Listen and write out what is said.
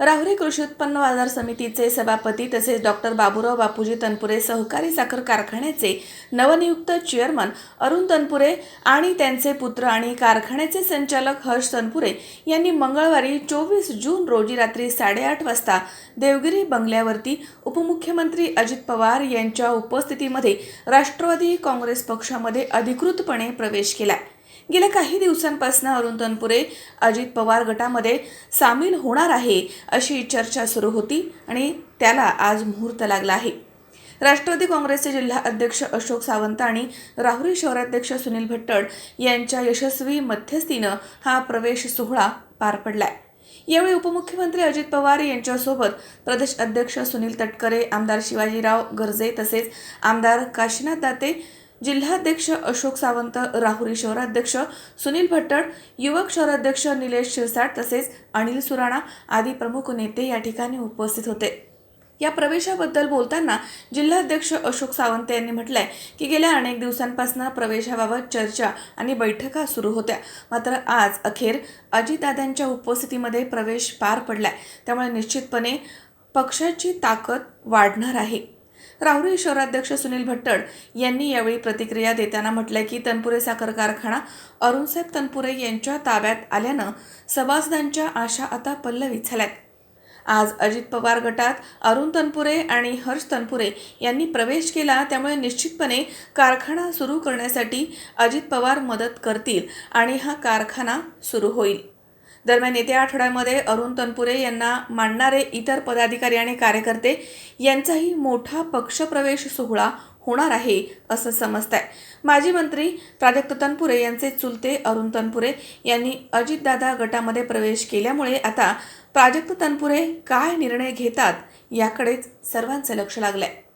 राहुरी कृषी उत्पन्न बाजार समितीचे सभापती तसेच डॉक्टर बाबुराव बापूजी तनपुरे सहकारी साखर कारखान्याचे नवनियुक्त चेअरमन अरुण तनपुरे आणि त्यांचे पुत्र आणि कारखान्याचे संचालक हर्ष तनपुरे यांनी मंगळवारी चोवीस जून रोजी रात्री साडेआठ वाजता देवगिरी बंगल्यावरती उपमुख्यमंत्री अजित पवार यांच्या उपस्थितीमध्ये राष्ट्रवादी काँग्रेस पक्षामध्ये अधिकृतपणे प्रवेश केला. गेल्या काही दिवसांपासून अरुण तनपुरे अजित पवार गटामध्ये सामील होणार आहे अशी चर्चा सुरू होती आणि त्याला आज मुहूर्त लागला आहे. राष्ट्रवादी काँग्रेसचे जिल्हा अध्यक्ष अशोक सावंत आणि राहुरी शहराध्यक्ष सुनील भट्टड यांच्या यशस्वी मध्यस्थीनं हा प्रवेश सोहळा पार पडलाय. यावेळी उपमुख्यमंत्री अजित पवार यांच्यासोबत प्रदेश अध्यक्ष सुनील तटकरे आमदार शिवाजीराव गर्जे तसेच आमदार काशीनाथ दाते जिल्हाध्यक्ष अशोक सावंत राहुरी शहराध्यक्ष सुनील भट्टड युवक शहराध्यक्ष निलेश शिरसाट तसेच अनिल सुराणा आदी प्रमुख नेते या ठिकाणी उपस्थित होते. या प्रवेशाबद्दल बोलताना जिल्हाध्यक्ष अशोक सावंत यांनी म्हटलंय की गेल्या अनेक दिवसांपासून प्रवेशाबाबत चर्चा आणि बैठका सुरू होत्या. मात्र आज अखेर अजितदादांच्या उपस्थितीमध्ये प्रवेश पार पडलाय. त्यामुळे निश्चितपणे पक्षाची ताकद वाढणार आहे. राहुरी शहराध्यक्ष सुनील भट्टड यांनी यावेळी प्रतिक्रिया देताना म्हटलंय की तनपुरे साखर कारखाना अरुणसाहेब तनपुरे यांच्या ताब्यात आल्यानं सभासदांच्या आशा आता पल्लवी झाल्यात. आज अजित पवार गटात अरुण तनपुरे आणि हर्ष तनपुरे यांनी प्रवेश केला त्यामुळे निश्चितपणे कारखाना सुरू करण्यासाठी अजित पवार मदत करतील आणि हा कारखाना सुरू होईल. दरम्यान येत्या आठवड्यामध्ये अरुण तनपुरे यांना मांडणारे इतर पदाधिकारी आणि कार्यकर्ते यांचाही मोठा पक्षप्रवेश सोहळा होणार आहे असं समजत आहे माजी मंत्री प्राजक्त तनपुरे यांचे चुलते अरुण तनपुरे यांनी अजितदादा गटामध्ये प्रवेश केल्यामुळे आता प्राजक्त तनपुरे काय निर्णय घेतात याकडेच सर्वांचं लक्ष लागलं आहे